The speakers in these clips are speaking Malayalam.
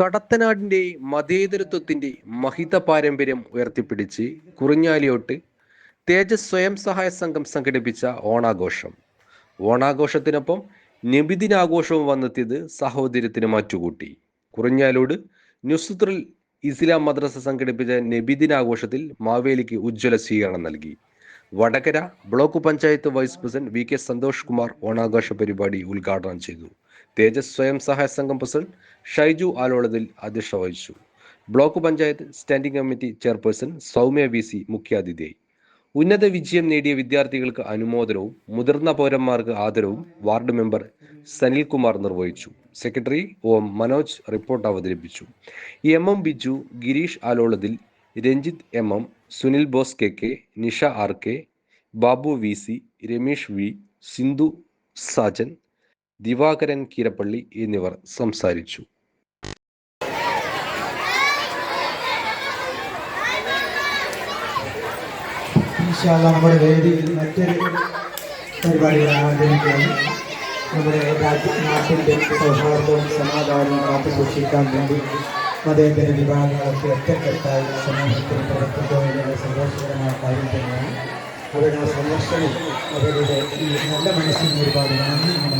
കടത്തനാടിന്റെ മതേതരത്വത്തിന്റെ മഹിത പാരമ്പര്യം ഉയർത്തിപ്പിടിച്ച് കുറിഞ്ഞാലിയോട്ട് തേജസ് സ്വയം സഹായ സംഘം സംഘടിപ്പിച്ച ഓണാഘോഷം. ഓണാഘോഷത്തിനൊപ്പം നബിദിനാഘോഷവും വന്നെത്തിയത് സഹോദര്യത്തിന് മാറ്റുകൂട്ടി. കുറിഞ്ഞാലോട് ന്യൂസുത്രിൽ ഇസ്ലാം മദ്രസ സംഘടിപ്പിച്ച നബിദിനാഘോഷത്തിൽ മാവേലിക്ക് ഉജ്ജ്വല സ്വീകരണം നൽകി. Vadakara block panchayat vice president V K Santhosh Kumar ഓണാഘോഷ പരിപാടി ഉദ്ഘാടനം ചെയ്തു. തേജസ് സ്വയം സഹായ സംഘം പ്രസിഡന്റ് ഷൈജു ആലോളതിൽ അധ്യക്ഷ വഹിച്ചു. Block panchayat standing committee chairperson Soumya V C മുഖ്യാതിഥിയായി. ഉന്നത വിജയം നേടിയ വിദ്യാർത്ഥികൾക്ക് അനുമോദനവും മുതിർന്ന പൗരന്മാർക്ക് ആദരവും വാർഡ് മെമ്പർ സനിൽകുമാർ നിർവഹിച്ചു. സെക്രട്ടറി ഓം മനോജ് റിപ്പോർട്ട് അവതരിപ്പിച്ചു. M M Biju Girish ആലോളതിൽ Ranjith M M Sunil Bose K K Nisha R K Babu V C Ramesh V Sindhu Sajan Divakaran Keerappally എന്നിവർ സംസാരിച്ചു. നമ്മുടെ വേദിയിൽ മറ്റൊരു ആരംഭിക്കുകയാണ് നമ്മുടെ നാട്ടിന്റെ സൗഹാർദ്ദവും സമാധാനവും കാത്തു സൂക്ഷിക്കാൻ വേണ്ടി മതേതര വിഭാഗങ്ങളൊക്കെ ഒറ്റക്കെട്ടായി സമൂഹത്തിൽ പ്രവർത്തിക്കുന്നതിനുള്ള സന്തോഷകരമായ കാര്യം തന്നെയാണ്. അവരുടെ സന്ദർശനം അവരുടെ ഈ നല്ല മനസ്സിന് ഒരുപാട് നന്ദി. നമ്മൾ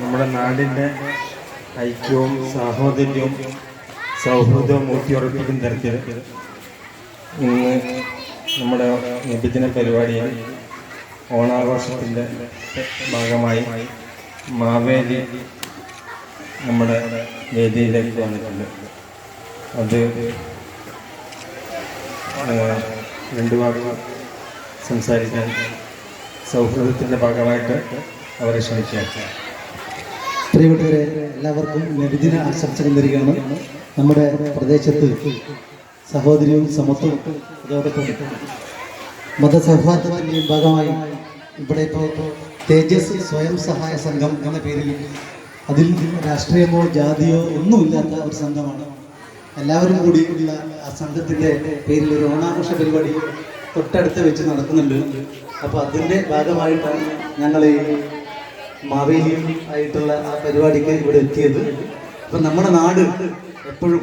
നമ്മുടെ നാടിന്റെ ഐക്യവും സാഹോദര്യവും സൗഹൃദവും ഊട്ടിയുറപ്പിക്കുന്ന തരത്തിൽ ഇന്ന് നമ്മുടെ വിഭജന പരിപാടിയിൽ ഓണാഘോഷത്തിന്റെ ഭാഗമായി മാവേലി നമ്മുടെ വേദിയിലേക്ക് വന്നിട്ടുണ്ട്. അത് രണ്ട് രണ്ടു ഭാഗം സംസാരിക്കാൻ സൗഹൃദത്തിന്റെ ഭാഗമായിട്ട് അവരെ ക്ഷണിക്കുക പ്രിയപ്പെട്ടവരെ എല്ലാവർക്കും നബിദിന ആശംസകൾ തരികയാണ് നമ്മുടെ പ്രദേശത്ത് സഹോദര്യവും സമത്വവും അതോടൊപ്പം മതസൗഹാർദ്ദത്തിന്റെയും ഭാഗമായി ഇവിടെ ഇപ്പോൾ തേജസ് സ്വയം സഹായ സംഘം എന്ന പേരിൽ അതിൽ രാഷ്ട്രീയമോ ജാതിയോ ഒന്നുമില്ലാത്ത ഒരു സംഘമാണ്. എല്ലാവരും കൂടി ഉള്ള ആ സംഘത്തിന്റെ പേരിൽ ഒരു ഓണാഘോഷ പരിപാടി തൊട്ടടുത്ത് വെച്ച് നടക്കുന്നുണ്ട്. അപ്പോൾ അതിന്റെ ഭാഗമായിട്ടാണ് ഞങ്ങൾ ഈ മാവേലിയും ആയിട്ടുള്ള ആ പരിപാടിക്ക് ഇവിടെ എത്തിയത്. അപ്പം നമ്മുടെ നാട് എപ്പോഴും